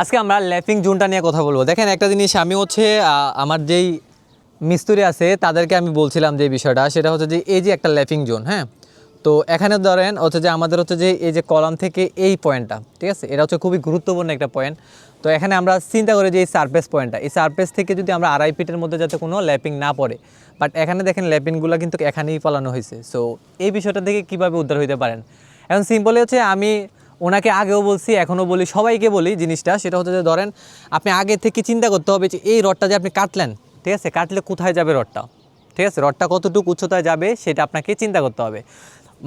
আজকে আমরা ল্যাপিং জোনটা নিয়ে কথা বলব। দেখেন একটা জিনিস, আমি হচ্ছে আমার যেই মিস্ত্রি আছে, তাদেরকে আমি বলছিলাম যে বিষয়টা, সেটা হচ্ছে যে এই যে একটা ল্যাপিং জোন হ্যাঁ? তো এখানে ধরেন হচ্ছে যে আমাদের হচ্ছে যে এই যে কলাম থেকে এই পয়েন্টটা ঠিক আছে? এটা হচ্ছে খুবই গুরুত্বপূর্ণ একটা পয়েন্ট তো এখানে আমরা চিন্তা করি যে এই সারফেস পয়েন্টটা এই সারফেস থেকে যদি আমরা আড়াই ফিটের মধ্যে যাতে কোনো ল্যাপিং না পড়ে বাট এখানে দেখেন ল্যাপিংগুলো কিন্তু এখানেই পালানো হয়েছে। সো এই বিষয়টা থেকে কীভাবে উদ্ধার হইতে পারেন? এখন সিম্পলি হচ্ছে আমি ওনাকে আগেও বলছি, এখনও বলি, সবাইকে বলি জিনিসটা, সেটা হচ্ছে যে ধরেন আপনি আগে থেকে চিন্তা করতে হবে যে এই রডটা যে আপনি কাটলেন, ঠিক আছে, কাটলে কোথায় যাবে রডটা? ঠিক আছে, রডটা কতটুকু উচ্চতায় যাবে সেটা আপনাকে চিন্তা করতে হবে।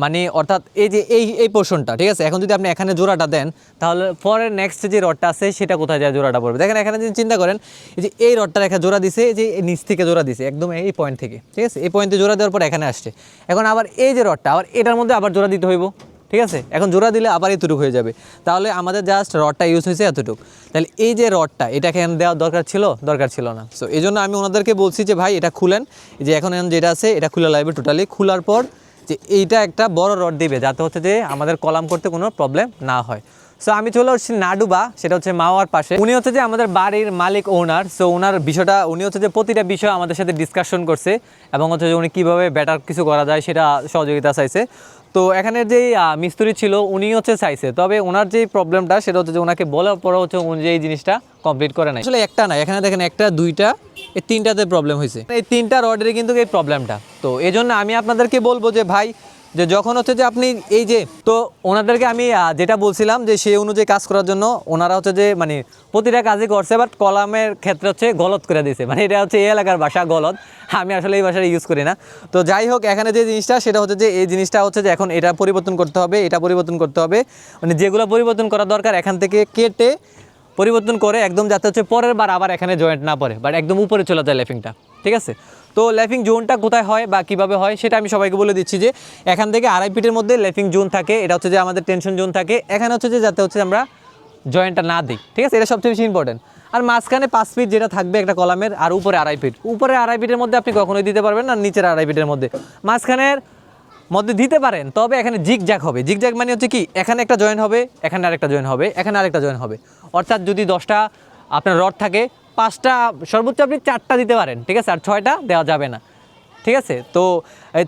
মানে অর্থাৎ এই যে এই এই পোর্শনটা ঠিক আছে, এখন যদি আপনি এখানে জোড়াটা দেন, তাহলে পরের নেক্সট যে রডটা আছে সেটা কোথায় যায় জোড়াটা পড়বে? দেখেন এখানে যদি চিন্তা করেন যে এই রডটা রেখা জোড়া দিছে যে নিচ থেকে জোড়া দিছে, একদম এই পয়েন্ট থেকে, ঠিক আছে, এই পয়েন্টে জোড়া দেওয়ার পর এখানে আসছে। এখন আবার এই যে রডটা, আবার এটার মধ্যে আবার জোড়া দিতে হইব। ঠিক আছে? এখন জোড়া দিলে আবার এতটুকু হয়ে যাবে। তাহলে আমাদের জাস্ট রডটা ইউজ হয়েছে এতটুকু। তাহলে এই যে রডটা এটা এখন দেওয়ার দরকার ছিল? দরকার ছিল না। সো এই জন্য আমি ওনাদেরকে বলছি যে, ভাই, এটা খুলেন। যে এখন এখন যেটা আছে, এটা খুলে লাগবে টোটালি খোলার পর যে এইটা একটা বড় রড দিবে, যাতে হচ্ছে যে আমাদের কলাম করতে কোনো প্রবলেম না হয়। সো আমি চলে আসছি নাডুবা, সেটা হচ্ছে মাওয়ার পাশে। উনি হচ্ছে যে আমাদের বাড়ির মালিক ওনার সো ওনার বিষয়টা, উনি হচ্ছে যে প্রতিটা বিষয় আমাদের সাথে ডিসকাশন করছে এবং হচ্ছে যে উনি কীভাবে বেটার কিছু করা যায় সেটা সহযোগিতা চাইছে। তো এখানে যে মিস্ত্রি ছিল উনি হচ্ছে চাইছে। তবে ওনার যে প্রবলেমটা, সেটা হচ্ছে যে ওনাকে বলার পরে হচ্ছে উনি যে এই জিনিসটা কমপ্লিট করে নাই। আসলে একটা না এখানে দেখেন একটা, দুইটা, এই তিনটাতে প্রবলেম হয়েছে। এই তিনটা রডের কিন্তু এই প্রবলেমটা তো এই জন্য আমি আপনাদেরকে বলব যে, ভাই যে যখন হচ্ছে যে আপনি এই যে, তো ওনাদেরকে আমি যেটা বলছিলাম যে সেই অনুযায়ী কাজ করার জন্য ওনারা হচ্ছে যে মানে প্রতিটা কাজই করছে বাট কলামের ক্ষেত্রে হচ্ছে গলত করে দিয়েছে। মানে এটা হচ্ছে এই এলাকার ভাষা, গলত। আমি আসলে এই ভাষাটা ইউজ করি না। তো যাই হোক, এখানে যে জিনিসটা, সেটা হচ্ছে যে এই জিনিসটা হচ্ছে যে এখন এটা পরিবর্তন করতে হবে, এটা পরিবর্তন করতে হবে। মানে যেগুলো পরিবর্তন করা দরকার, এখান থেকে কেটে পরিবর্তন করে একদম যাতে হচ্ছে পরের বার আবার এখানে জয়েন্ট না পড়ে বাট একদম উপরে চলে যায় ল্যাফিংটা ঠিক আছে? তো ল্যাফিং জোনটা কোথায় হয় বা কীভাবে হয় সেটা আমি সবাইকে বলে দিচ্ছি যে, এখান থেকে আড়াই ফিটের মধ্যে ল্যাফিং জোন থাকে, এটা হচ্ছে যে আমাদের টেনশন জোন থাকে, এখানে হচ্ছে যে যাতে হচ্ছে আমরা জয়েন্টটা না দিই, ঠিক আছে? এটা সবচেয়ে বেশি ইম্পর্টেন্ট আর মাঝখানে পাঁচ ফিট যেটা থাকবে একটা কলামের, আর উপরে আড়াই ফিট উপরে আড়াই ফিটের মধ্যে আপনি কখনোই দিতে পারবেন না নিচের আড়াই ফিটের মধ্যে। মাঝখানের মধ্যে দিতে পারেন, তবে এখানে জিগ জ্যাক হবে। জিগ জ্যাক মানে হচ্ছে কি, এখানে একটা জয়েন হবে, এখানে আরেকটা জয়েন হবে, এখানে আরেকটা জয়েন হবে। অর্থাৎ যদি দশটা আপনার রড থাকে, পাঁচটা, সর্বোচ্চ আপনি চারটা দিতে পারেন, ঠিক আছে? আর ছয়টা দেওয়া যাবে না, ঠিক আছে? তো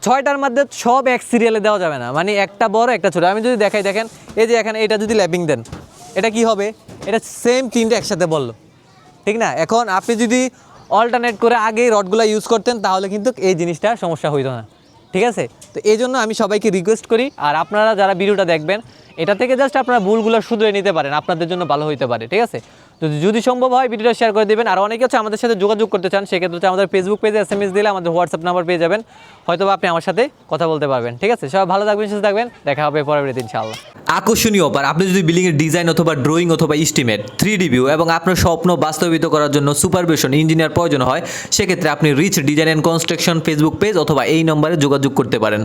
ছয়টার মধ্যে সব এক সিরিয়ালে দেওয়া যাবে না মানে একটা বড়, একটা ছোটো। আমি যদি দেখাই, দেখেন, এই যে এখানে এটা যদি ল্যাপিং দেন, এটা কি হবে? এটা সেম তিনটে একসাথে বলল, ঠিক না? এখন আপনি যদি অল্টারনেট করে আগে রডগুলো ইউজ করতেন, তাহলে কিন্তু এই জিনিসটা সমস্যা হইতো না, ঠিক আছে? তো এই জন্য আমি সবাইকে রিকোয়েস্ট করি, আর আপনারা যারা ভিডিওটা দেখবেন এটা থেকে জাস্ট আপনারা ভুলগুলো শুধরে নিতে পারেন, আপনাদের জন্য ভালো হইতে পারে, ঠিক আছে? যদি যদি সম্ভব হয়, ভিডিওটা শেয়ার করে দেবেন। আর অনেকে হচ্ছে আমাদের সাথে যোগাযোগ করতে চান, সেক্ষেত্রে হচ্ছে আমাদের ফেসবুক পেজে এস এম এস দিলে আমাদের হোয়াটসঅ্যাপ নাম্বার পেয়ে যাবেন। হয়তো আপনি আমার সাথে কথা বলতে পারবেন, ঠিক আছে? সবাই ভালো থাকবেন, সুস্থ থাকবেন। দেখা হবে দিন ইনশাআল্লাহ। আকর্ষণীয় অফার, আপনি যদি বিল্ডিং এর ডিজাইন অথবা ড্রয়িং অথবা ইস্টিমেট থ্রি ডিভিউ এবং আপনার স্বপ্ন বাস্তবিত করার জন্য সুপারভিশন ইঞ্জিনিয়ার প্রয়োজন হয়, সেক্ষেত্রে আপনি Rich design and construction Facebook page অথবা এই নম্বরে যোগাযোগ করতে পারেন।